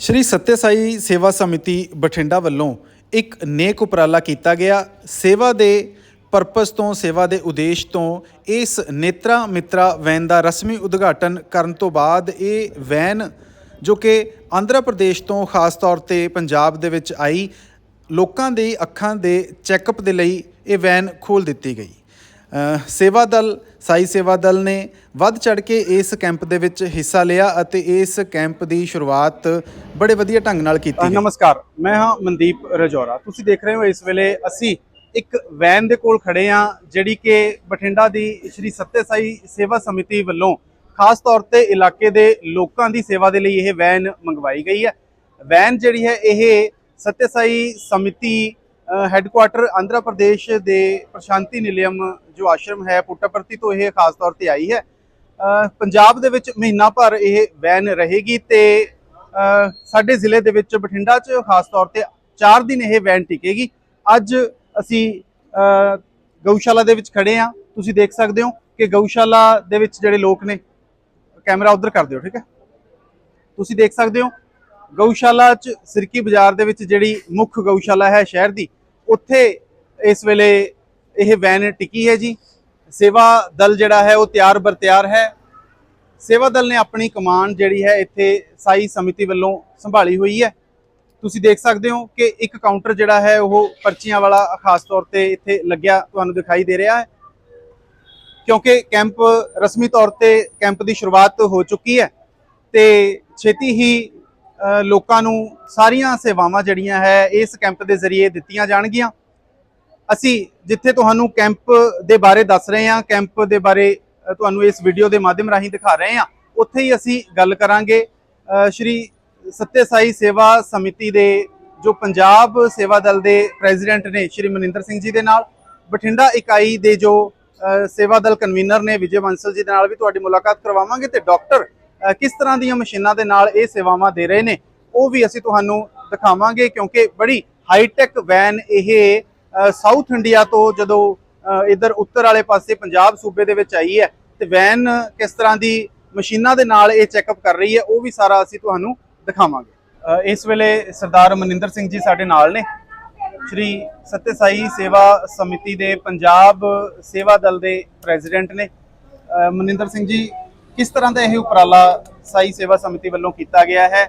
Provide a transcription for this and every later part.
ਸ਼੍ਰੀ ਸੱਤੇ ਸਾਈ ਸੇਵਾ ਸਮਿਤੀ ਬਠਿੰਡਾ ਵੱਲੋਂ ਇੱਕ ਨੇਕ ਉਪਰਾਲਾ ਕੀਤਾ ਗਿਆ। ਸੇਵਾ ਦੇ ਪਰਪਸ ਤੋਂ, ਸੇਵਾ ਦੇ ਉਦੇਸ਼ ਤੋਂ ਇਸ ਨੇਤਰਾ ਮਿੱਤਰਾ ਵੈਨ ਦਾ ਰਸਮੀ ਉਦਘਾਟਨ ਕਰਨ ਤੋਂ ਬਾਅਦ ਇਹ ਵੈਨ ਜੋ ਕਿ ਆਂਧਰਾ ਪ੍ਰਦੇਸ਼ ਤੋਂ ਖਾਸ ਤੌਰ ਤੇ ਪੰਜਾਬ ਦੇ ਵਿੱਚ ਆਈ, ਲੋਕਾਂ ਦੀ ਅੱਖਾਂ ਦੇ ਚੈੱਕਅਪ ਦੇ ਲਈ ਇਹ ਵੈਨ ਖੋਲ ਦਿੱਤੀ ਗਈ। ਸੇਵਾ ਦਲ ਸਾਈ ਸੇਵਾ ਦਲ ਨੇ ਵੱਧ ਚੜ ਕੇ ਇਸ ਕੈਂਪ ਦੇ ਵਿੱਚ ਹਿੱਸਾ ਲਿਆ ਅਤੇ ਇਸ ਕੈਂਪ ਦੀ ਸ਼ੁਰੂਆਤ ਬੜੇ ਵਧੀਆ ਢੰਗ ਨਾਲ ਕੀਤੀ ਨਮਸਕਾਰ ਮੈਂ ਹਾਂ ਮਨਦੀਪ ਰਜੌਰਾ। ਤੁਸੀਂ ਦੇਖ ਰਹੇ ਹੋ ਇਸ ਵੇਲੇ ਅਸੀਂ ਇੱਕ ਵੈਨ ਦੇ ਕੋਲ ਖੜੇ ਹਾਂ ਜਿਹੜੀ ਕਿ ਬਠਿੰਡਾ ਦੀ ਸ਼੍ਰੀ ਸੱਤੇ ਸਾਈ ਸੇਵਾ ਸਮਿਤੀ ਵੱਲੋਂ ਖਾਸ ਤੌਰ ਤੇ ਇਲਾਕੇ ਦੇ ਲੋਕਾਂ ਦੀ ਸੇਵਾ ਦੇ ਲਈ ਇਹ ਵੈਨ ਮੰਗਵਾਈ ਗਈ ਹੈ। ਵੈਨ ਜਿਹੜੀ ਹੈ ਇਹ ਸੱਤੇ ਸਾਈ ਸਮਿਤੀ ਹੈੱਡਕੁਆਟਰ ਆਂਧਰਾ ਪ੍ਰਦੇਸ਼ ਦੇ ਪ੍ਰਸ਼ਾਂਤੀ ਨਿਲਿਅਮ ਜੋ ਆਸ਼ਰਮ ਹੈ ਪੁੱਟਪਰਤੀ ਤੋਂ ਇਹ ਖਾਸ ਤੌਰ ਤੇ ਆਈ ਹੈ। ਪੰਜਾਬ ਦੇ ਵਿੱਚ ਮਹੀਨਾ ਭਰ ਇਹ ਵੈਨ ਰਹੇਗੀ ਤੇ ਸਾਡੇ ਜ਼ਿਲ੍ਹੇ ਦੇ ਵਿੱਚ ਬਠਿੰਡਾ 'ਚ ਖਾਸ ਤੌਰ ਤੇ 4 ਦਿਨ ਇਹ ਵੈਨ ਟਿਕੇਗੀ। ਅੱਜ ਅਸੀਂ ਗਊਸ਼ਾਲਾ ਦੇ ਵਿੱਚ ਖੜੇ ਆ ਤੁਸੀਂ ਦੇਖ ਸਕਦੇ ਹੋ ਕਿ ਗਊਸ਼ਾਲਾ ਦੇ ਵਿੱਚ ਜਿਹੜੇ ਲੋਕ ਨੇ, ਕੈਮਰਾ ਉਧਰ ਕਰ ਦਿਓ, ਠੀਕ ਹੈ? ਤੁਸੀਂ ਦੇਖ ਸਕਦੇ ਹੋ, ਗਊਸ਼ਾਲਾ 'ਚ ਸਿਰਕੀ ਬਾਜ਼ਾਰ ਦੇ ਵਿੱਚ ਜਿਹੜੀ ਮੁੱਖ ਗਊਸ਼ਾਲਾ ਹੈ ਸ਼ਹਿਰ ਦੀ ਉੱਥੇ ਇਸ ਵੇਲੇ ਇਹ ਵੈਨ ਟਿਕੀ ਹੈ ਜੀ। ਸੇਵਾ ਦਲ ਜਿਹੜਾ ਹੈ, ਉਹ ਤਿਆਰ ਬਰ ਤਿਆਰ ਹੈ। ਸੇਵਾ ਦਲ ਨੇ ਆਪਣੀ ਕਮਾਨ ਜਿਹੜੀ ਹੈ, ਇੱਥੇ ਸਾਈ ਸਮਿਤੀ ਵੱਲੋਂ ਸੰਭਾਲੀ ਹੋਈ ਹੈ। ਤੁਸੀਂ ਦੇਖ ਸਕਦੇ ਹੋ ਕਿ ਇੱਕ ਕਾਊਂਟਰ ਜਿਹੜਾ ਹੈ, ਉਹ ਪਰਚੀਆਂ ਵਾਲਾ ਖਾਸ ਤੌਰ ਤੇ ਇੱਥੇ ਲੱਗਿਆ ਤੁਹਾਨੂੰ ਦਿਖਾਈ ਦੇ ਰਿਹਾ ਹੈ। ਕਿਉਂਕਿ ਕੈਂਪ ਰਸਮੀ ਤੌਰ ਤੇ ਕੈਂਪ ਦੀ ਸ਼ੁਰੂਆਤ ਹੋ ਚੁੱਕੀ ਹੈ ਤੇ ਛੇਤੀ ਹੀ ਲੋਕਾਂ ਨੂੰ ਸਾਰੀਆਂ ਸੇਵਾਵਾਂ ਜਿਹੜੀਆਂ ਹੈ, ਇਸ ਕੈਂਪ ਦੇ ਜ਼ਰੀਏ ਦਿੱਤੀਆਂ ਜਾਣਗੀਆਂ। ਅਸੀਂ ਜਿੱਥੇ ਤੁਹਾਨੂੰ ਕੈਂਪ ਦੇ ਬਾਰੇ ਦੱਸ ਰਹੇ ਹਾਂ, ਕੈਂਪ ਦੇ ਬਾਰੇ ਤੁਹਾਨੂੰ ਇਸ ਵੀਡੀਓ ਦੇ ਮਾਧਿਅਮ ਰਾਹੀਂ ਦਿਖਾ ਰਹੇ ਹਾਂ, ਉੱਥੇ ਹੀ ਅਸੀਂ ਗੱਲ ਕਰਾਂਗੇ। ਸ਼੍ਰੀ ਸੱਤੇ ਸਾਈ ਸੇਵਾ ਸਮਿਤੀ ਦੇ ਜੋ ਪੰਜਾਬ ਸੇਵਾ ਦਲ ਦੇ ਪ੍ਰੈਜ਼ੀਡੈਂਟ ਨੇ, ਸ਼੍ਰੀ ਮਨਿੰਦਰ ਸਿੰਘ ਜੀ ਦੇ ਨਾਲ, ਬਠਿੰਡਾ ਇਕਾਈ ਦੇ ਜੋ ਸੇਵਾ ਦਲ ਕਨਵੀਨਰ ਨੇ, ਵਿਜੇ ਬੰਸਲ ਜੀ ਦੇ ਨਾਲ ਵੀ ਤੁਹਾਡੀ ਮੁਲਾਕਾਤ ਕਰਵਾਵਾਂਗੇ ਤੇ ਡਾਕਟਰ ਕਿਸ ਤਰ੍ਹਾਂ ਦੀਆਂ ਮਸ਼ੀਨਾਂ ਦੇ ਨਾਲ ਇਹ ਸੇਵਾਵਾਂ ਦੇ ਰਹੇ ਨੇ ਉਹ ਵੀ ਅਸੀਂ ਤੁਹਾਨੂੰ ਦਿਖਾਵਾਂਗੇ ਕਿਉਂਕਿ ਬੜੀ ਹਾਈਟੈਕ ਵੈਨ ਇਹ ਸਾਊਥ ਇੰਡੀਆ ਤੋਂ ਜਦੋਂ ਅ, ਇੱਧਰ ਉੱਤਰ ਵਾਲੇ ਪਾਸੇ ਪੰਜਾਬ ਸੂਬੇ ਦੇ ਵਿੱਚ ਆਈ ਹੈ ਤੇ ਵੈਨ ਕਿਸ ਤਰ੍ਹਾਂ ਦੀ ਮਸ਼ੀਨਾਂ ਦੇ ਨਾਲ ਇਹ ਚੈੱਕਅਪ ਕਰ ਰਹੀ ਹੈ ਉਹ ਵੀ ਸਾਰਾ ਅਸੀਂ ਤੁਹਾਨੂੰ ਦਿਖਾਵਾਂਗੇ। ਇਸ ਵੇਲੇ ਸਰਦਾਰ ਮਨਿੰਦਰ ਸਿੰਘ ਜੀ ਸਾਡੇ ਨਾਲ ਨੇ। ਸ਼੍ਰੀ ਸਤਿ ਸਾਈ ਸੇਵਾ ਸਮਿਤੀ ਦੇ ਪੰਜਾਬ ਸੇਵਾ ਦਲ ਦੇ ਪ੍ਰੈਜ਼ੀਡੈਂਟ ਨੇ। ਮਨਿੰਦਰ ਸਿੰਘ ਜੀ ਕਿਸ ਤਰ੍ਹਾਂ ਦਾ ਇਹ ਉਪਰਾਲਾ ਸਾਈ ਸੇਵਾ ਸਮਿਤੀ ਵੱਲੋਂ ਕੀਤਾ ਗਿਆ ਹੈ?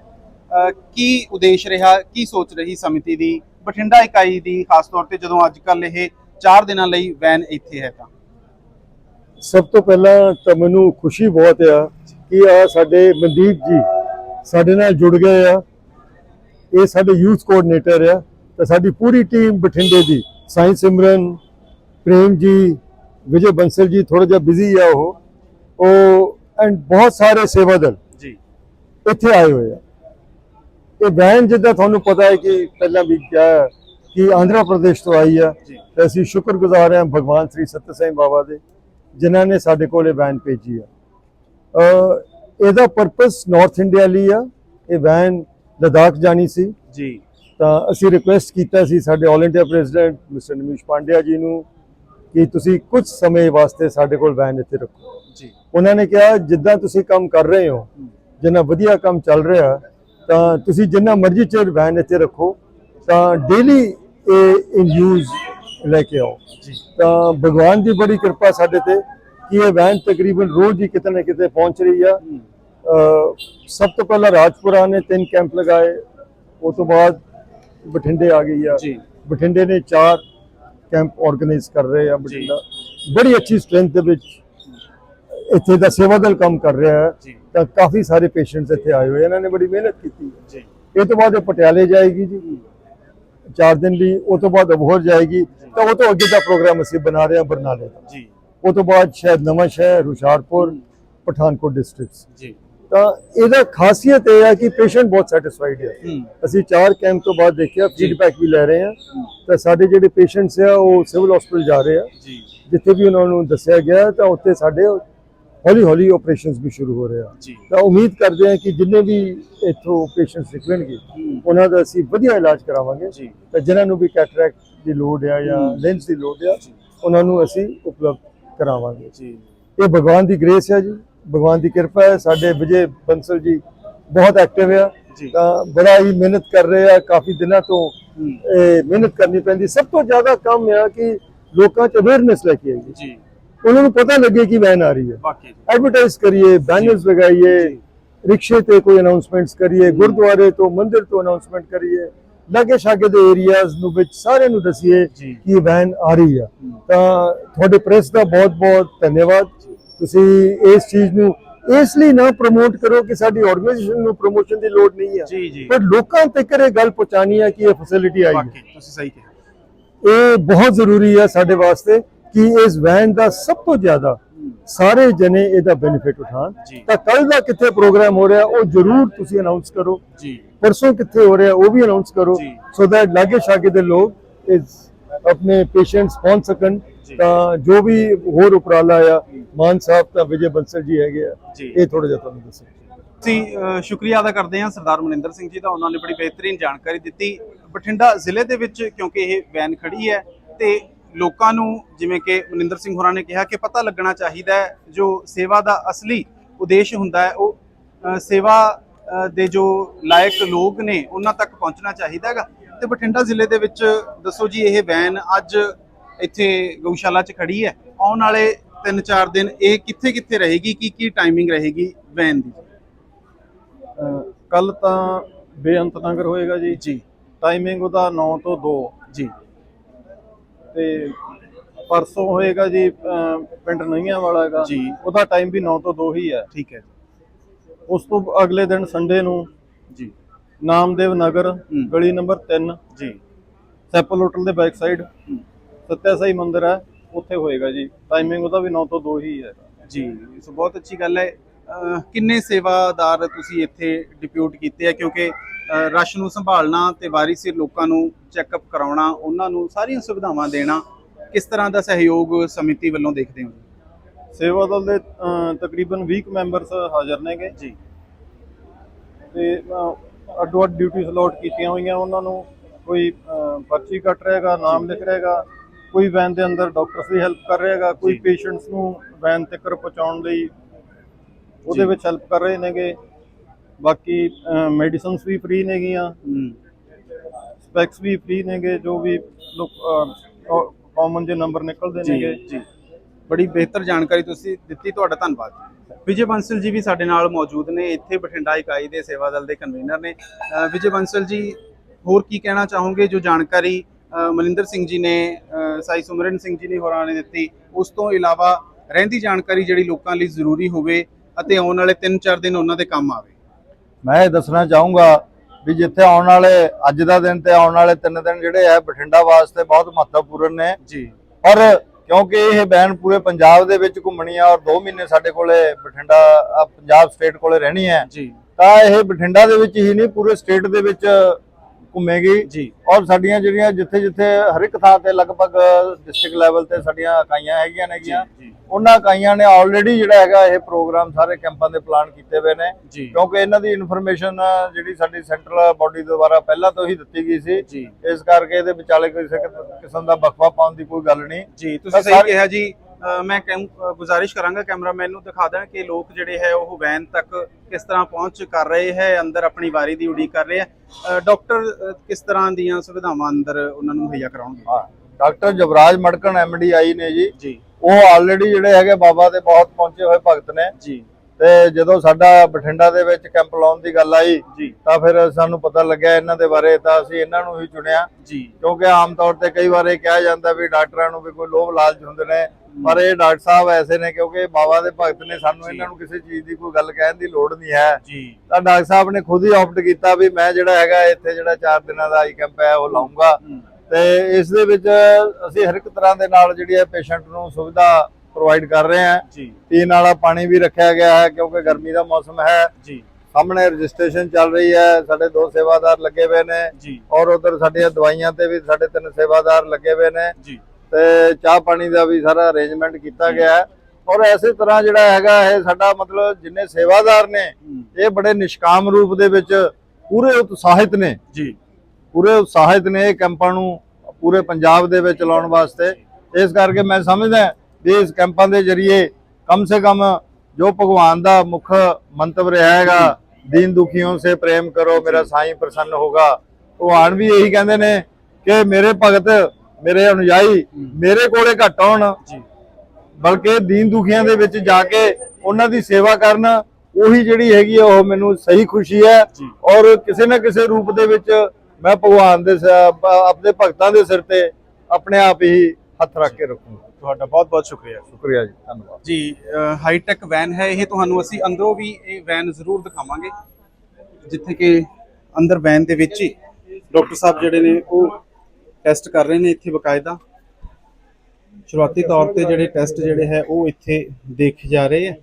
ਕੀ ਉਦੇਸ਼ ਰਿਹਾ, ਕੀ ਸੋਚ ਰਹੀ ਸਮਿਤੀ ਦੀ? ਬਠਿੰਡਾ ਇਕਾਈ ਦੀ ਖਾਸ ਤੌਰ ਤੇ ਜਦੋਂ ਅੱਜ ਕੱਲ ਇਹ 4 ਦਿਨਾਂ ਲਈ ਵੈਨ ਇੱਥੇ ਹੈ ਤਾਂ। ਸਭ ਤੋਂ ਪਹਿਲਾਂ ਤਾਂ ਮੈਨੂੰ ਖੁਸ਼ੀ ਬਹੁਤ ਆ ਕਿ ਆ ਸਾਡੇ ਮਨਦੀਪ ਜੀ ਸਾਡੇ ਨਾਲ ਜੁੜ ਗਏ ਆ। ਇਹ ਸਾਡੇ ਯੂਥ ਕੋਆਰਡੀਨੇਟਰ ਆ। ਤੇ ਸਾਡੀ ਪੂਰੀ ਟੀਮ ਬਠਿੰਡੇ ਦੀ, ਸਾਈਂ ਸਿਮਰਨ, ਪ੍ਰੇਮ ਜੀ, ਵਿਜੇ ਬੰਸਲ ਜੀ ਥੋੜਾ ਜਿਹਾ ਬਿਜ਼ੀ ਆ ਉਹ। ਉਹ ਐਂਡ ਬਹੁਤ ਸਾਰੇ ਸੇਵਾ ਦਲ ਜੀ। ਇੱਥੇ ਆਏ ਹੋਏ ਆ। ਇਹ ਵੈਨ ਜਿੱਦਾਂ ਤੁਹਾਨੂੰ ਪਤਾ ਹੈ ਕਿ ਪਹਿਲਾਂ ਵੀ ਕਿਹਾ ਕਿ ਆਂਧਰਾ ਪ੍ਰਦੇਸ਼ ਤੋਂ ਆਈ ਆ ਤੇ ਅਸੀਂ ਸ਼ੁਕਰਗੁਜ਼ਾਰ ਹਾਂ ਭਗਵਾਨ ਸ੍ਰੀ ਸੱਤ ਸਿੰਘ ਬਾਬਾ ਦੇ ਜਿਨ੍ਹਾਂ ਨੇ ਸਾਡੇ ਕੋਲ ਇਹ ਵੈਨ ਭੇਜੀ ਆ। ਇਹਦਾ ਪਰਪਸ ਨਾਰਥ ਇੰਡੀਆ ਲਈ ਆ। ਇਹ ਵੈਨ ਲਦਾਖ ਜਾਣੀ ਸੀ। ਜੀ। ਤਾਂ ਅਸੀਂ ਰਿਕੁਐਸਟ ਕੀਤਾ ਸੀ ਸਾਡੇ all India president mister Nimish Pandya ji ਨੂੰ ਕਿ ਤੁਸੀਂ ਕੁਝ ਸਮੇਂ ਵਾਸਤੇ ਸਾਡੇ ਕੋਲ ਵੈਨ ਇੱਥੇ ਰੱਖੋ। ਜੀ। ਉਹਨਾਂ ਨੇ ਕਿਹਾ ਜਿੱਦਾਂ ਤੁਸੀਂ ਕੰਮ ਕਰ ਰਹੇ ਹੋ ਜਿੰਨਾ ਵਧੀਆ ਕੰਮ ਚੱਲ ਰਿਹਾ ਤਾਂ ਤੁਸੀਂ ਜਿੰਨਾ ਮਰਜ਼ੀ ਚਿਰ ਵੈਨ ਇੱਥੇ ਰੱਖੋ ਤਾਂ ਡੇਲੀ ਇਹ ਇਨ ਯੂਜ਼ ਲੈ ਕੇ ਆਓ। ਜੀ। ਤਾਂ ਭਗਵਾਨ ਦੀ ਬੜੀ ਕਿਰਪਾ ਸਾਡੇ ਤੇ ਕਿ ਇਹ ਵੈਨ ਤਕਰੀਬਨ ਰੋਜ਼ ਹੀ ਕਿਤੇ ਨਾ ਕਿਤੇ ਪਹੁੰਚ ਰਹੀ ਆ। ਸਭ ਤੋਂ ਪਹਿਲਾਂ ਰਾਜਪੁਰਾ ਨੇ ਤਿੰਨ ਕੈਂਪ ਲਗਾਏ ਉਸ ਤੋਂ ਬਾਅਦ ਬਠਿੰਡੇ ਆ ਗਈ ਆ। ਜੀ। ਬਠਿੰਡੇ ਨੇ ਚਾਰ ਕੈਂਪ ਆਰਗੇਨਾਈਜ਼ ਕਰ ਰਹੇ ਆ ਬਠਿੰਡਾ। ਬੜੀ ਅੱਛੀ ਸਟਰੈਂਥ ਦੇ ਵਿੱਚ ਇੱਥੇ ਦਾ ਸੇਵਾ ਦਲ ਕੰਮ ਕਰ ਰਿਹਾ ਹੈ। ਤਾਂ ਕਾਫੀ ਸਾਰੇ ਪੇਸ਼ੈਂਟਸ ਇੱਥੇ ਆਏ ਹੋਏ ਇਹਨਾਂ ਨੇ ਬੜੀ ਮਿਹਨਤ ਕੀਤੀ। ਜੀ। ਇਹ ਤੋਂ ਬਾਅਦ ਇਹ ਪਟਿਆਲੇ ਜਾਏਗੀ ਜੀ। ਚਾਰ ਦਿਨ ਲਈ ਉਹ ਤੋਂ ਬਾਅਦ ਅਬੋਹਰ ਜਾਏਗੀ। ਤਾਂ ਉਹ ਤੋਂ ਅੱਗੇ ਦਾ ਪ੍ਰੋਗਰਾਮ ਅਸੀਂ ਬਣਾ ਰਹੇ ਹਾਂ ਬਰਨਾਲੇ ਦਾ। ਜੀ। ਉਹ ਤੋਂ ਬਾਅਦ ਸ਼ਾਇਦ ਨਵਾਂ ਸ਼ਹਿਰ ਹੁਸ਼ਿਆਰਪੁਰ ਪਠਾਨਕੋਟ ਡਿਸਟ੍ਰਿਕਟਸ ਜੀ। ਤਾਂ ਇਹਦਾ ਖਾਸੀਅਤ ਇਹ ਹੈ ਕਿ ਪੇਸ਼ੈਂਟ ਬਹੁਤ ਸੈਟੀਸਫਾਈਡ ਹੈ। ਅਸੀਂ ਚਾਰ ਕੈਂਪ ਤੋਂ ਬਾਅਦ ਦੇਖਿਆ ਫੀਡਬੈਕ ਵੀ ਲੈ ਰਹੇ ਹਾਂ ਤਾਂ ਸਾਡੇ ਜਿਹੜੇ ਪੇਸ਼ੈਂਟਸ ਆ ਉਹ ਸਿਵਲ ਹਸਪੀਟਲ ਜਾ ਰਹੇ ਆ। ਜਿੱਥੇ ਵੀ ਉਹਨਾਂ ਨੂੰ ਦੱਸਿਆ ਗਿਆ ਤਾਂ ਉੱਥੇ ਸਾਡੇ ਹੌਲੀ ਹੌਲੀ ਆਪਰੇਸ਼ਨਸ ਵੀ ਸ਼ੁਰੂ ਹੋ ਰਹੇ ਆ। ਤਾਂ ਉਮੀਦ ਕਰਦੇ ਹਾਂ ਕਿ ਜਿੰਨੇ ਵੀ ਇੱਥੋਂ ਪੇਸ਼ੈਂਟਸ ਨਿਕਲਣਗੇ ਉਹਨਾਂ ਦਾ ਅਸੀਂ ਵਧੀਆ ਇਲਾਜ ਕਰਾਵਾਂਗੇ। ਤਾਂ ਜਿਨ੍ਹਾਂ ਨੂੰ ਵੀ ਕੈਟਰੈਕਟ ਦੀ ਲੋੜ ਆ ਜਾਂ ਲੈਂਸ ਦੀ ਲੋੜ ਆ ਉਹਨਾਂ ਨੂੰ ਅਸੀਂ ਉਪਲਬਧ ਕਰਾਵਾਂਗੇ। ਜੀ। ਇਹ ਭਗਵਾਨ ਦੀ ਗ੍ਰੇਸ ਹੈ ਜੀ। ਭਗਵਾਨ ਦੀ ਕਿਰਪਾ ਹੈ ਸਾਡੇ ਵਿਜੇ ਬੰਸਲ ਜੀ ਬਹੁਤ ਐਕਟਿਵ ਆ। ਤਾਂ ਬੜਾ ਹੀ ਮਿਹਨਤ ਕਰ ਰਹੇ ਆ ਕਾਫੀ ਦਿਨਾਂ ਤੋਂ ਇਹ ਮਿਹਨਤ ਕਰਨੀ ਪੈਂਦੀ। ਸਭ ਤੋਂ ਜ਼ਿਆਦਾ ਕੰਮ ਆ ਕਿ ਲੋਕਾਂ 'ਚ ਅਵੇਅਰਨੈਸ ਲੈ ਕੇ ਆਈਏ। ਜੀ। ਉਹਨਾਂ ਨੂੰ ਪਤਾ ਲੱਗੇ ਕਿ ਵੈਨ ਆ ਰਹੀ ਹੈ। ਐਡਵਰਟਾਈਜ਼ ਕਰੀਏ ਬੈਨਰਸ ਲਗਾਈਏ ਰਿਕਸ਼ੇ ਤੇ ਕੋਈ ਅਨਾਉਂਸਮੈਂਟਸ ਕਰੀਏ ਗੁਰਦੁਆਰੇ ਤੋਂ ਮੰਦਿਰ ਤੋਂ ਅਨਾਉਂਸਮੈਂਟ ਕਰੀਏ ਲਾਗੇ ਸ਼ਾਗੇ ਦੇ ਏਰੀਆਜ਼ ਨੂੰ ਵਿੱਚ ਸਾਰਿਆਂ ਨੂੰ ਦਸੀਏ। ਕਿ ਵੈਨ ਆ ਰਹੀ ਆ। ਤਾਂ ਤੁਹਾਡੇ ਪ੍ਰੈਸ ਦਾ ਬਹੁਤ-ਬਹੁਤ ਧੰਨਵਾਦ। ਤੁਸੀਂ ਇਸ ਚੀਜ਼ ਨੂੰ ਇਸ ਲਈ ਨਾ ਪ੍ਰਮੋਟ ਕਰੋ ਕਿ ਸਾਡੀ ਆਰਗੇਨਾਈਜੇਸ਼ਨ ਨੂੰ ਪ੍ਰੋਮੋਸ਼ਨ ਦੀ ਲੋੜ ਨਹੀਂ ਜੀ ਪਰ ਲੋਕਾਂ ਤੱਕ ਇਹ ਗੱਲ ਪਹੁੰਚਾਣੀ ਹੈ ਕਿ ਇਹ ਫੈਸਿਲਿਟੀ ਆਈ ਹੈ। ਤੁਸੀਂ ਸਹੀ ਕਿਹਾ। ਇਹ ਬਹੁਤ ਜ਼ਰੂਰੀ ਹੈ ਸਾਡੇ ਵਾਸਤੇ ਕਿ ਇਸ ਵੈਨ ਦਾ ਸਭ ਤੋਂ ਜ਼ਿਆਦਾ ਸਾਰੇ ਜਣੇ ਇਹਦਾ ਬੈਨੀਫਿਟ ਉਠਾਣ। ਤਾਂ ਕੱਲ ਦਾ ਕਿੱਥੇ ਪ੍ਰੋਗਰਾਮ ਹੋ ਰਿਹਾ ਉਹ ਜ਼ਰੂਰ ਤੁਸੀਂ ਅਨਾਉਂਸ ਕਰੋ। ਜੀ। ਪਰਸੋਂ ਕਿੱਥੇ ਹੋ ਰਿਹਾ ਉਹ ਵੀ ਅਨਾਉਂਸ ਕਰੋ। ਸੋ ਦੈਟ ਲਾਗੇ ਸ਼ਾਗੇ ਦੇ ਲੋਕ ਇਸ ਆਪਣੇ ਪੇਸ਼ੈਂਟਸ ਪਹੁੰਚ ਸਕਣ ਜੀ। ਤਾਂ ਜੋ ਵੀ ਹੋਰ ਉਪਰਾਲਾ ਆ ਮਾਨ ਸਾਹਿਬ ਤਾਂ ਵਿਜੇ ਬੰਸਲ ਜੀ ਹੈਗੇ ਆ ਜੀ। ਇਹ ਥੋੜਾ ਜਿਹਾ ਤੁਹਾਨੂੰ ਦੱਸੋ ਅ, ਸ਼ੁਕਰੀਆ ਅਦਾ ਕਰਦੇ ਹਾਂ ਸਰਦਾਰ ਮਨਿੰਦਰ ਸਿੰਘ ਜੀ ਦਾ ਉਹਨਾਂ ਨੇ ਬੜੀ ਬਿਹਤਰੀਨ ਜਾਣਕਾਰੀ ਦਿੱਤੀ ਬਠਿੰਡਾ ਜ਼ਿਲ੍ਹੇ ਦੇ ਵਿੱਚ ਕਿਉਂਕਿ ਇਹ ਵੈਨ ਖੜੀ ਹੈ ਤੇ ਲੋਕਾਂ ਨੂੰ ਜਿਵੇਂ ਕਿ ਮਨਿੰਦਰ ਸਿੰਘ ਹੋਰਾਂ ਨੇ ਕਿਹਾ ਕਿ ਪਤਾ ਲੱਗਣਾ ਚਾਹੀਦਾ ਹੈ ਜੋ ਸੇਵਾ ਦਾ ਅਸਲੀ ਉਦੇਸ਼ ਹੁੰਦਾ ਹੈ ਉਹ ਸੇਵਾ ਦੇ ਜੋ ਲਾਇਕ ਲੋਕ ਨੇ ਉਹਨਾਂ ਤੱਕ ਪਹੁੰਚਣਾ ਚਾਹੀਦਾ ਹੈਗਾ ਤੇ ਬਠਿੰਡਾ ਜ਼ਿਲ੍ਹੇ ਦੇ ਵਿੱਚ ਦੱਸੋ ਜੀ ਇਹ ਵੈਨ ਅੱਜ ਇੱਥੇ ਗਊਸ਼ਾਲਾ 'ਚ ਖੜੀ ਹੈ। ਆਉਣ ਵਾਲੇ 3-4 ਦਿਨ ਇਹ ਕਿੱਥੇ ਕਿੱਥੇ ਰਹੇਗੀ? ਕੀ ਕੀ ਟਾਈਮਿੰਗ ਰਹੇਗੀ ਵੈਨ ਦੀ? ਕੱਲ ਤਾਂ ਬੇਅੰਤ ਨਗਰ ਹੋਏਗਾ ਜੀ। ਜੀ। ਟਾਈਮਿੰਗ ਉਹਦਾ 9 ਤੋਂ 2 ਜੀ। ਤੇ ਪਰਸੋਂ ਹੋਏਗਾ ਜੀ ਪਿੰਡ ਨਈਆਂ ਵਾਲਾ ਹੈਗਾ। ਜੀ। ਉਹਦਾ ਟਾਈਮ ਵੀ 9 ਤੋਂ 2 ਹੀ ਹੈ। ਠੀਕ ਹੈ ਉਸ ਤੋਂ ਅਗਲੇ ਦਿਨ ਸੰਡੇ ਨੂੰ ਜੀ। ਨਾਮਦੇਵ ਨਗਰ। ਗਲੀ ਨੰਬਰ 3 ਜੀ। ਸੈਪਲ ਹੋਟਲ ਦੇ ਬੈਕ ਸਾਈਡ ਸੱਤਿਆ ਸਾਈ ਮੰਦਿਰ ਹੈ ਉੱਥੇ ਹੋਏਗਾ ਜੀ। ਟਾਈਮਿੰਗ ਉਹਦਾ ਵੀ 9 ਤੋਂ 2 ਹੀ ਹੈ। ਜੀ ਸੋ ਬਹੁਤ ਅੱਛੀ ਗੱਲ ਹੈ। ਕਿੰਨੇ ਸੇਵਾਦਾਰ ਤੁਸੀਂ ਇੱਥੇ ਡਿਪਿਊਟ ਕੀਤੇ ਆ? ਕਿਉਂਕਿ ਰਸ਼ ਨੂੰ ਸੰਭਾਲਣਾ ਤੇ ਵਾਰੀ ਸਿਰ ਲੋਕਾਂ ਨੂੰ ਚੈੱਕਅਪ ਕਰਾਉਣਾ ਉਹਨਾਂ ਨੂੰ ਸਾਰੀਆਂ ਸੁਵਿਧਾਵਾਂ ਦੇਣਾ ਕਿਸ ਤਰ੍ਹਾਂ ਦਾ ਸਹਿਯੋਗ ਸਮਿਤੀ ਵੱਲੋਂ ਦੇਖਦੇ ਹੋ? ਸੇਵਾ ਦਲ ਦੇ ਤਕਰੀਬਨ 20 ਮੈਂਬਰਸ ਹਾਜ਼ਰ ਨੇਗੇ। ਜੀ। ਤੇ ਅੱਡੋ ਅੱਡ ਡਿਊਟੀ ਸਲੋਟ ਕੀਤੀਆਂ ਹੋਈਆਂ ਉਹਨਾਂ ਨੂੰ ਕੋਈ ਪਰਚੀ ਕੱਟ ਰਹੇਗਾ ਨਾਮ ਲਿਖ ਰਹੇਗਾ ਕੋਈ ਵੈਨ ਦੇ ਅੰਦਰ ਡਾਕਟਰਸ ਦੀ ਹੈਲਪ ਕਰ ਰਹੇਗਾ ਕੋਈ। ਪੇਸ਼ੈਂਟਸ ਨੂੰ ਵੈਨ ਤੱਕ ਪਹੁੰਚਾਉਣ ਲਈ ਉਹਦੇ। ਵਿੱਚ ਹੈਲਪ ਕਰ ਰਹੇ ਨੇਗੇ। ਬਾਕੀ ਮੈਡੀਸਿਨਸ ਵੀ ਫ੍ਰੀ ਨੇਗੀਆਂ। ਸਪੈਕਸ ਵੀ ਫ੍ਰੀ ਨੇਗੇ ਜੋ ਵੀ ਲੋਕ ਕਾਮਨ ਜੇ ਨੰਬਰ ਨਿਕਲਦੇ ਨੇਗੇ। ਜੀ। ਬੜੀ ਬਿਹਤਰ ਜਾਣਕਾਰੀ ਤੁਸੀਂ ਦਿੱਤੀ ਤੁਹਾਡਾ ਧੰਨਵਾਦ। ਵਿਜੇ ਬੰਸਲ ਜੀ ਵੀ ਸਾਡੇ ਨਾਲ ਮੌਜੂਦ ਨੇ। ਇੱਥੇ ਬਠਿੰਡਾ ਇਕਾਈ ਦੇ ਸੇਵਾ ਦਲ ਦੇ ਕਨਵੀਨਰ ਨੇ। ਵਿਜੇ ਬੰਸਲ ਜੀ ਹੋਰ ਕੀ ਕਹਿਣਾ ਚਾਹੋਗੇ? ਜੋ ਜਾਣਕਾਰੀ ਮਨਿੰਦਰ ਸਿੰਘ ਜੀ ਨੇ ਸਾਈ ਸੁਮਰਨ ਸਿੰਘ ਜੀ ਨੇ ਹੋਰਾਂ ਨੇ ਦਿੱਤੀ ਉਸ ਤੋਂ ਇਲਾਵਾ ਰਹਿੰਦੀ ਜਾਣਕਾਰੀ ਜਿਹੜੀ ਲੋਕਾਂ ਲਈ ਜ਼ਰੂਰੀ ਹੋਵੇ ਅਤੇ ਆਉਣ ਵਾਲੇ 3-4 ਦਿਨ ਉਹਨਾਂ ਦੇ ਕੰਮ ਆਵੇ। ਮੈਂ ਇਹ ਦੱਸਣਾ ਚਾਹੂੰਗਾ ਵੀ ਜਿੱਥੇ ਆਉਣ ਵਾਲੇ ਅੱਜ ਦਾ ਦਿਨ ਤੇ ਆਉਣ ਵਾਲੇ ਤਿੰਨ ਦਿਨ ਜਿਹੜੇ ਆ ਬਠਿੰਡਾ ਵਾਸਤੇ ਬਹੁਤ ਮਹੱਤਵਪੂਰਨ ਨੇ। ਜੀ। ਪਰ ਕਿਉਂਕਿ ਇਹ ਬੈਨ ਪੂਰੇ ਪੰਜਾਬ ਦੇ ਵਿੱਚ ਘੁੰਮਣੀ ਆ ਔਰ 2 ਮਹੀਨੇ ਸਾਡੇ ਕੋਲੇ ਬਠਿੰਡਾ ਪੰਜਾਬ ਸਟੇਟ ਕੋਲੇ ਰਹਿਣੀ ਹੈ। ਜੀ। ਤਾਂ ਇਹ ਬਠਿੰਡਾ ਦੇ ਵਿੱਚ ਹੀ ਨਹੀਂ ਪੂਰੇ ਸਟੇਟ ਦੇ ਵਿੱਚ ਘੁੰਮੇਗੀ। ਜੀ। ਔਰ ਸਾਡੀਆਂ ਜਿਹੜੀਆਂ ਜਿੱਥੇ ਜਿੱਥੇ ਹਰ ਇੱਕ ਥਾਂ ਤੇ ਲਗਭਗ ਡਿਸਟ੍ਰਿਕਟ ਲੈਵਲ ਤੇ ਸਾਡੀਆਂ ਇਕਾਈਆਂ ਹੈਗੀਆਂ ਨੇਗੀਆਂ ਉਹਨਾਂ ਇਕਾਈਆਂ ਨੇ ਆਲਰੇਡੀ ਜਿਹੜਾ ਹੈਗਾ ਇਹ ਪ੍ਰੋਗਰਾਮ ਸਾਰੇ ਕੈਂਪਾਂ ਦੇ ਪਲਾਨ ਕੀਤੇ ਹੋਏ ਨੇ। ਕਿਉਂਕਿ ਇਹਨਾਂ ਦੀ ਇਨਫੋਰਮੇਸ਼ਨ ਜਿਹੜੀ ਸਾਡੀ ਸੈਂਟਰਲ ਬਾਡੀ ਦੁਆਰਾ ਪਹਿਲਾਂ ਤੋਂ ਹੀ ਦਿੱਤੀ ਗਈ ਸੀ। ਇਸ ਕਰਕੇ ਇਹਦੇ ਵਿਚਾਲੇ ਕਿਸੇ ਕਿ- ਕਿਸਮ ਦਾ ਬਖਵਾ ਪਾਉਣ ਦੀ ਕੋਈ ਗੱਲ ਨਹੀਂ। ਜੀ ਤੁਸੀਂ ਸਹੀ ਕਿਹਾ ਜੀ। ਮੈਂ ਕਹਿੰ- ਗੁਜ਼ਾਰਿਸ਼ ਕਰਾਂਗਾ ਕੈਮਰਾਮੈਨ ਨੂੰ ਦਿਖਾ ਦੇਣ ਕਿ ਲੋਕ ਜਿਹੜੇ ਹੈ ਉਹ ਵੈਨ ਤੱਕ ਕਿਸ ਤਰ੍ਹਾਂ ਪਹੁੰਚ ਕਰ ਰਹੇ ਹੈ ਅੰਦਰ ਆਪਣੀ ਵਾਰੀ ਦੀ ਉਡੀਕ ਕਰ ਰਹੇ ਹੈ। ਡਾਕਟਰ ਕਿਸ ਤਰ੍ਹਾਂ ਦੀਆਂ ਸੁਵਿਧਾਵਾਂ ਅੰਦਰ ਉਹਨਾਂ ਨੂੰ ਮੁਹੱਈਆ ਕਰਾਉਣਗੇ? ਡਾਕਟਰ ਜਵਰਾਜ ਮੜਕਣ ਐਮਡੀ ਆਈ ਨੇ ਜੀ। ਜੀ। ਉਹ ਆਲਰੇਡੀ ਜਿਹੜੇ ਹੈਗੇ ਬਾਬਾ ਦੇ ਬਹੁਤ ਪਹੁੰਚੇ ਹੋਏ ਭਗਤ ਨੇ। ਜੀ। ਤੇ ਜਦੋਂ ਸਾਡਾ ਬਠਿੰਡਾ ਦੇ ਵਿੱਚ ਕੈਂਪ ਲਾਉਣ ਦੀ ਗੱਲ ਆਈ ਤਾਂ ਫਿਰ ਸਾਨੂੰ ਪਤਾ ਲੱਗਿਆ ਇਹਨਾਂ ਦੇ ਬਾਰੇ ਤਾਂ ਅਸੀਂ ਇਹਨਾਂ ਨੂੰ ਹੀ ਚੁਣਿਆ। ਜੀ। ਕਿਉਂਕਿ ਆਮ ਤੌਰ ਤੇ ਕਈ ਵਾਰ ਇਹ ਕਿਹਾ ਜਾਂਦਾ ਵੀ ਡਾਕਟਰਾਂ ਨੂੰ ਵੀ ਕੋਈ ਲੋਭ ਲਾਲਚ ਹੁੰਦੇ ਨੇ ਪਰ ਇਹ ਡਾਕਟਰ ਸਾਹਿਬ ਐਸੇ ਨੇ ਕਿਉਂਕਿ ਬਾਬਾ ਦੇ ਭਗਤ ਨੇ ਸਾਨੂੰ। ਇਹਨਾਂ ਨੂੰ ਕਿਸੇ ਚੀਜ਼ ਦੀ ਕੋਈ ਗੱਲ ਕਹਿਣ ਦੀ ਲੋੜ ਨਹੀਂ ਹੈ। ਜੀ। ਤਾਂ ਡਾਕਟਰ ਸਾਹਿਬ ਨੇ ਖੁਦ ਹੀ ਆਪਟ ਕੀਤਾ ਵੀ ਮੈਂ ਜਿਹੜਾ ਹੈਗਾ ਇੱਥੇ ਜਿਹੜਾ 4 ਦਿਨਾਂ ਦਾ ਆਈ ਕੈਂਪ ਹੈ ਉਹ ਲਾਉਂਗਾ ਤੇ ਇਸ ਦੇ ਵਿੱਚ ਅਸੀਂ ਹਰ ਇੱਕ ਤਰ੍ਹਾਂ ਦੇ ਨਾਲ ਜਿਹੜੀ ਹੈ ਪੇਸ਼ੈਂਟ ਨੂੰ ਸੁਵਿਧਾ ਪ੍ਰੋਵਾਈਡ ਕਰ ਰਹੇ ਹਾਂ। ਜੀ। ਪੀਣ ਵਾਲਾ ਪਾਣੀ ਵੀ ਰੱਖਿਆ ਗਿਆ ਹੈ ਕਿਉਂਕਿ ਗਰਮੀ ਦਾ ਮੌਸਮ ਹੈ। ਜੀ। ਸਾਹਮਣੇ ਰਜਿਸਟ੍ਰੇਸ਼ਨ ਚੱਲ ਰਹੀ ਹੈ। ਸਾਡੇ ਦੋ ਸੇਵਾਦਾਰ ਲੱਗੇ ਹੋਏ ਨੇ। ਜੀ। ਔਰ ਉਧਰ ਸਾਡੀਆਂ ਦਵਾਈਆਂ ਤੇ ਵੀ ਸਾਡੇ ਤਿੰਨ ਸੇਵਾਦਾਰ ਲੱਗੇ ਹੋਏ ਨੇ। ਜੀ। ਤੇ ਚਾਹ ਪਾਣੀ ਦਾ ਵੀ ਸਾਰਾ ਅਰੇਂਜਮੈਂਟ ਕੀਤਾ ਗਿਆ ਹੈ। ਔਰ ਐਸੇ ਤਰ੍ਹਾਂ ਜਿਹੜਾ ਹੈਗਾ ਇਹ ਸਾਡਾ ਮਤਲਬ ਜਿੰਨੇ ਸੇਵਾਦਾਰ ਨੇ ਇਹ ਬੜੇ ਨਿਸ਼ਕਾਮ ਰੂਪ ਦੇ ਵਿੱਚ ਪੂਰੇ ਉਤਸ਼ਾਹਿਤ ਨੇ। ਜੀ। ਪੂਰੇ ਉਤਸ਼ਾਹਿਤ ਨੇ ਇਹ ਕੈਂਪਾਂ ਨੂੰ ਪੂਰੇ ਪੰਜਾਬ ਦੇ ਵਿੱਚ ਲਾਉਣ ਵਾਸਤੇ। ਇਸ ਕਰਕੇ ਮੈਂ ਸਮਝਦਾ ਵੀ ਇਸ ਕੈਂਪਾਂ ਦੇ ਜ਼ਰੀਏ ਕਮ ਸੇ ਕਮ ਜੋ ਭਗਵਾਨ ਦਾ ਮੁੱਖ ਮੰਤਵ ਰਿਹਾ ਹੈਗਾ ਦੀਨ ਦੁਖੀਆਂ ਸੇ ਪ੍ਰੇਮ ਕਰੋ ਮੇਰਾ ਸਾਈਂ ਪ੍ਰਸੰਨ ਹੋਗਾ। ਭਗਵਾਨ ਵੀ ਇਹੀ ਕਹਿੰਦੇ ਨੇ ਕਿ ਮੇਰੇ ਭਗਤ ਮੇਰੇ ਅਨੁਯਾਈ ਮੇਰੇ ਕੋਲੇ ਘਟ ਆਉਣ। ਬਲਕਿ ਦੀਨ ਦੁਖੀਆਂ ਦੇ ਵਿੱਚ ਜਾ ਕੇ ਉਹਨਾਂ ਦੀ ਸੇਵਾ ਕਰਨ ਉਹੀ ਜਿਹੜੀ ਹੈਗੀ ਉਹ ਮੈਨੂੰ ਸਹੀ ਖੁਸ਼ੀ ਹੈ। ਔਰ ਕਿਸੇ ਨਾ ਕਿਸੇ ਰੂਪ ਦੇ ਵਿੱਚ ਮੈਂ ਭਗਵਾਨ ਦੇ ਆਪਣੇ ਭਗਤਾਂ ਦੇ ਸਿਰ ਤੇ ਆਪਣੇ ਆਪ ਹੀ ਹੱਥ ਰੱਖ ਕੇ ਰੱਖੂੰਗਾ। ਤੁਹਾਡਾ ਬਹੁਤ ਬਹੁਤ ਸ਼ੁਕਰੀਆ ਸ਼ੁਕਰੀਆ ਜੀ ਧੰਨਵਾਦ। ਜੀ ਹਾਈਟੈਕ ਵੈਨ ਹੈ ਇਹ ਤੁਹਾਨੂੰ ਅਸੀਂ ਅੰਦਰੋਂ ਵੀ ਇਹ ਵੈਨ ਜ਼ਰੂਰ ਦਿਖਾਵਾਂਗੇ ਜਿੱਥੇ ਕਿ ਅੰਦਰ ਵੈਨ ਦੇ ਵਿੱਚ ਹੀ ਡਾਕਟਰ ਸਾਹਿਬ ਜਿਹੜੇ ਨੇ ਉਹ ਟੈਸਟ ਕਰ ਰਹੇ ਨੇ ਇੱਥੇ ਬਕਾਇਦਾ। ਸ਼ੁਰੂਆਤੀ ਤੌਰ ਤੇ ਜਿਹੜੇ ਟੈਸਟ ਜਿਹੜੇ ਹੈ ਉਹ ਇੱਥੇ ਦੇਖੇ ਜਾ ਰਹੇ ਹੈ।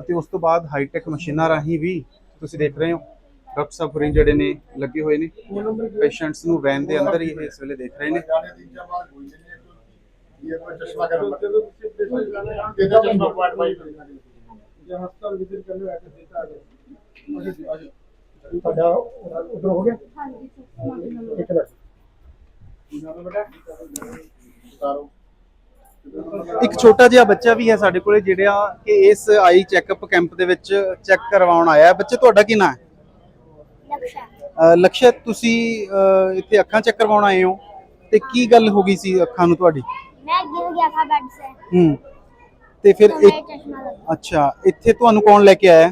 ਅਤੇ ਉਸ ਤੋਂ ਬਾਅਦ ਹਾਈਟੈਕ ਮਸ਼ੀਨਾਂ ਰਾਹੀਂ ਵੀ ਤੁਸੀਂ ਦੇਖ ਰਹੇ ਹੋ ਡਾਕਟਰ ਸਾਹਿਬ ਹੋਰੀ ਜਿਹੜੇ ਨੇ ਲੱਗੇ ਹੋਏ ਨੇ। ਪੇਸ਼ੈਂਟਸ ਨੂੰ ਵੈਨ ਦੇ ਅੰਦਰ ਹੀ ਇਹ ਇਸ ਵੇਲੇ ਦੇਖ ਰਹੇ ਨੇ। ਤੁਹਾਡਾ ਉਧਰ ਹੋ ਗਿਆ ਇੱਕ ਮਿੰਟ ਇੱਕ ਛੋਟਾ ਜਿਹਾ ਬੱਚਾ ਵੀ ਹੈ ਸਾਡੇ ਕੋਲੇ ਜਿਹੜਾ ਕਿ ਇਸ ਆਈ ਚੈੱਕਅਪ ਕੈਂਪ ਦੇ ਵਿੱਚ ਚੈੱਕ ਕਰਵਾਉਣ ਆਇਆ ਹੈ। ਬੱਚੇ ਤੁਹਾਡਾ ਕੀ ਨਾਮ ਹੈ? ਲਕਸ਼ਾ ਅਹ ਲਕਸ਼ਯ ਤੁਸੀਂ ਇੱਥੇ ਅੱਖਾਂ ਚੈੱਕ ਕਰਵਾਉਣ ਆਏ ਹੋ। ਤੇ ਕੀ ਗੱਲ ਹੋ ਗਈ ਸੀ ਅੱਖਾਂ ਨੂੰ ਤੁਹਾਡੀ? मैं गिर गया था बेड से ਹੂੰ ਤੇ ਫਿਰ तो मेरे ਇੱਕ चश्मा लगा ਅੱਛਾ ਇੱਥੇ ਤੁਹਾਨੂੰ ਕੌਣ ਲੈ ਕੇ ਆਇਆ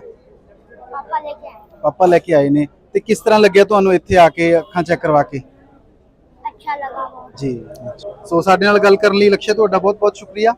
पापा लेके आए ਪਾਪਾ ਲੈ ਕੇ ਆਏ ਨੇ ਤੇ ਕਿਸ ਤਰ੍ਹਾਂ ਲੱਗਿਆ ਤੁਹਾਨੂੰ ਇੱਥੇ ਆ ਕੇ ਅੱਖਾਂ ਚੈੱਕ ਕਰਵਾ ਕੇ अच्छा लगा बहुत ਜੀ ਸੋ ਸਾਡੇ ਨਾਲ ਗੱਲ ਕਰਨ ਲਈ ਲਕਸ਼ਯ ਤੁਹਾਡਾ ਬਹੁਤ ਬਹੁਤ ਸ਼ੁਕਰੀਆ